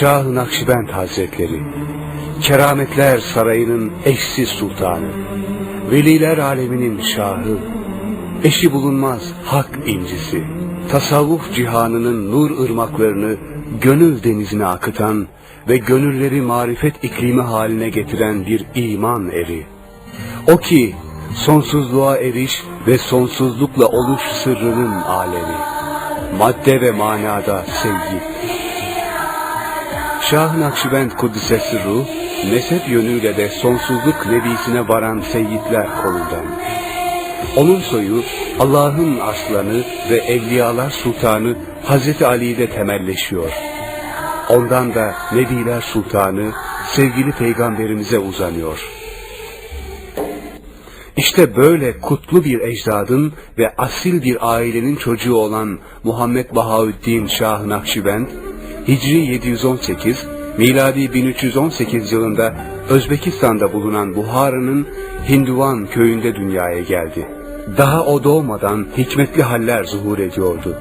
Şah-ı Nakşibend Hazretleri, Kerametler Sarayı'nın eşsiz sultanı, Veliler aleminin şahı, eşi bulunmaz hak incisi, tasavvuf cihanının nur ırmaklarını gönül denizine akıtan ve gönülleri marifet iklimi haline getiren bir iman eri. O ki sonsuzluğa eriş ve sonsuzlukla oluş sırrının alemi, madde ve manada sevgi. Şah-ı Nakşibend Kuddisesi Ruh, mezhep yönüyle de sonsuzluk nebisine varan seyyidler kolundan. Onun soyu Allah'ın aslanı ve evliyalar sultanı Hazreti Ali'de temelleşiyor. Ondan da Nebiler Sultanı sevgili peygamberimize uzanıyor. İşte böyle kutlu bir ecdadın ve asil bir ailenin çocuğu olan Muhammed Bahaüddin Şah Nakşibend, Hicri 718, miladi 1318 yılında Özbekistan'da bulunan Buhara'nın Hinduvan köyünde dünyaya geldi. Daha o doğmadan hikmetli haller zuhur ediyordu.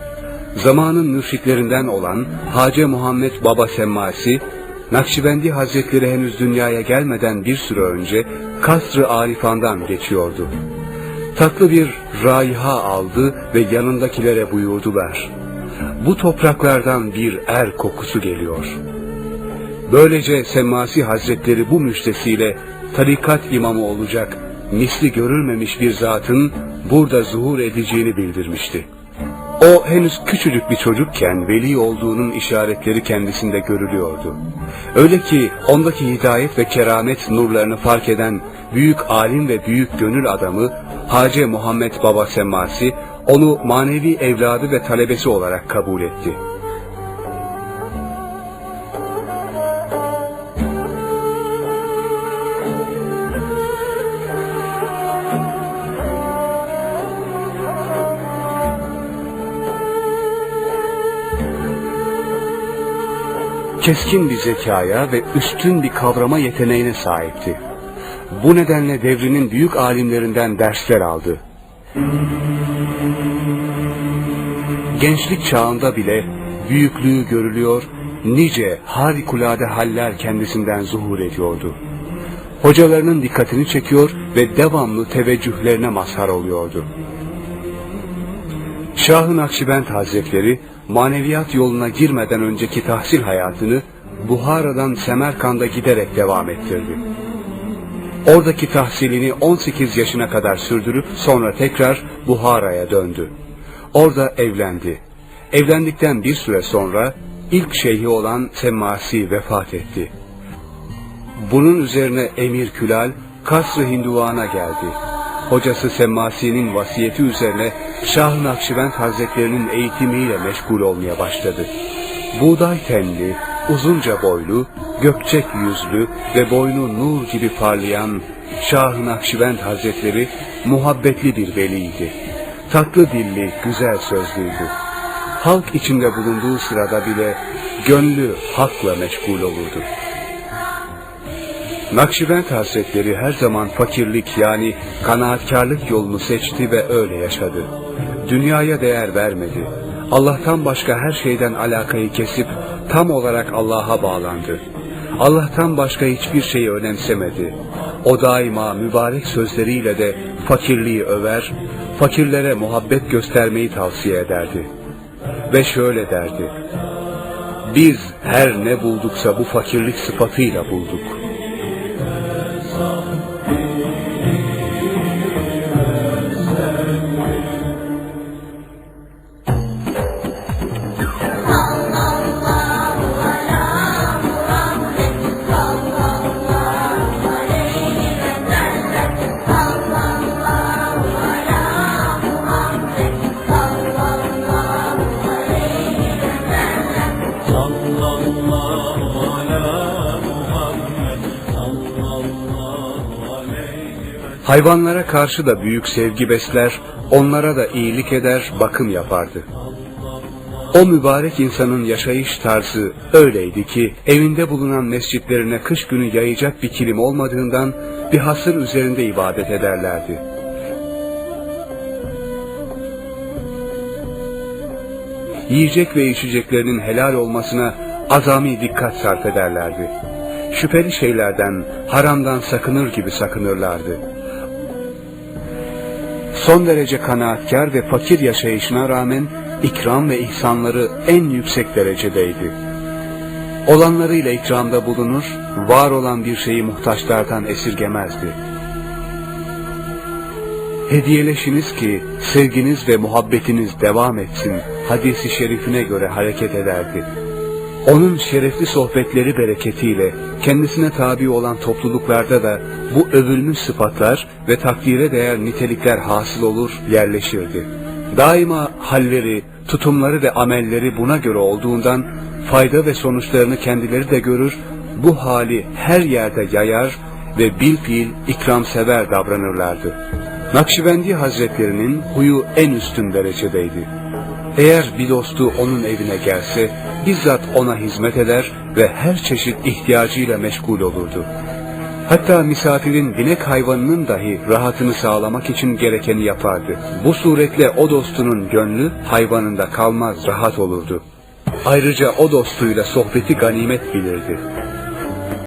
Zamanın mürşitlerinden olan Hacı Muhammed Baba Semmasi, Nakşibendi Hazretleri henüz dünyaya gelmeden bir süre önce Kasr-ı Arifan'dan geçiyordu. Tatlı bir raiha aldı ve yanındakilere buyurdular. Bu topraklardan bir er kokusu geliyor. Böylece Semmasi Hazretleri bu müjdesiyle tarikat imamı olacak, misli görülmemiş bir zatın burada zuhur edeceğini bildirmişti. O henüz küçücük bir çocukken veli olduğunun işaretleri kendisinde görülüyordu. Öyle ki ondaki hidayet ve keramet nurlarını fark eden büyük alim ve büyük gönül adamı Hacı Muhammed Baba Semmasi onu manevi evladı ve talebesi olarak kabul etti. keskin bir zekaya ve üstün bir kavrama yeteneğine sahipti. Bu nedenle devrinin büyük alimlerinden dersler aldı. Gençlik çağında bile büyüklüğü görülüyor, nice harikulade haller kendisinden zuhur ediyordu. Hocalarının dikkatini çekiyor ve devamlı teveccühlerine mazhar oluyordu. Şah-ı Hazretleri maneviyat yoluna girmeden önceki tahsil hayatını Buhara'dan Semerkand'a giderek devam ettirdi. Oradaki tahsilini 18 yaşına kadar sürdürüp sonra tekrar Buhara'ya döndü. Orada evlendi. Evlendikten bir süre sonra ilk şeyhi olan Semmasi vefat etti. Bunun üzerine Emir Külal Kasr-ı Hinduvan'a geldi. Hocası Semmasi'nin vasiyeti üzerine Şah-ı Nakşibend Hazretlerinin eğitimiyle meşgul olmaya başladı. Buğday tenli, uzunca boylu, gökçek yüzlü ve boynu nur gibi parlayan Şah-ı Nakşibend Hazretleri muhabbetli bir veliydi. Tatlı dilli, güzel sözlüydü. Halk içinde bulunduğu sırada bile gönlü hakla meşgul olurdu. Nakşibend Hazretleri her zaman fakirlik yani kanaatkarlık yolunu seçti ve öyle yaşadı. Dünyaya değer vermedi. Allah'tan başka her şeyden alakayı kesip tam olarak Allah'a bağlandı. Allah'tan başka hiçbir şeyi önemsemedi. O daima mübarek sözleriyle de fakirliği över, fakirlere muhabbet göstermeyi tavsiye ederdi. Ve şöyle derdi. Biz her ne bulduksa bu fakirlik sıfatıyla bulduk. Hayvanlara karşı da büyük sevgi besler, onlara da iyilik eder, bakım yapardı. O mübarek insanın yaşayış tarzı öyleydi ki evinde bulunan mescitlerine kış günü yayacak bir kilim olmadığından bir hasır üzerinde ibadet ederlerdi. Yiyecek ve içeceklerinin helal olmasına azami dikkat sarf ederlerdi. Şüpheli şeylerden, haramdan sakınır gibi sakınırlardı. Son derece kanaatkar ve fakir yaşayışına rağmen ikram ve ihsanları en yüksek derecedeydi. Olanlarıyla ikramda bulunur, var olan bir şeyi muhtaçlardan esirgemezdi. Hediyeleşiniz ki sevginiz ve muhabbetiniz devam etsin hadisi şerifine göre hareket ederdi. Onun şerefli sohbetleri bereketiyle kendisine tabi olan topluluklarda da bu övülmüş sıfatlar ve takdire değer nitelikler hasıl olur, yerleşirdi. Daima halleri, tutumları ve amelleri buna göre olduğundan fayda ve sonuçlarını kendileri de görür, bu hali her yerde yayar ve bil fiil ikramsever davranırlardı. Nakşibendi Hazretlerinin huyu en üstün derecedeydi. Eğer bir dostu onun evine gelse, bizzat ona hizmet eder ve her çeşit ihtiyacıyla meşgul olurdu. Hatta misafirin binek hayvanının dahi rahatını sağlamak için gerekeni yapardı. Bu suretle o dostunun gönlü hayvanında kalmaz, rahat olurdu. Ayrıca o dostuyla sohbeti ganimet bilirdi.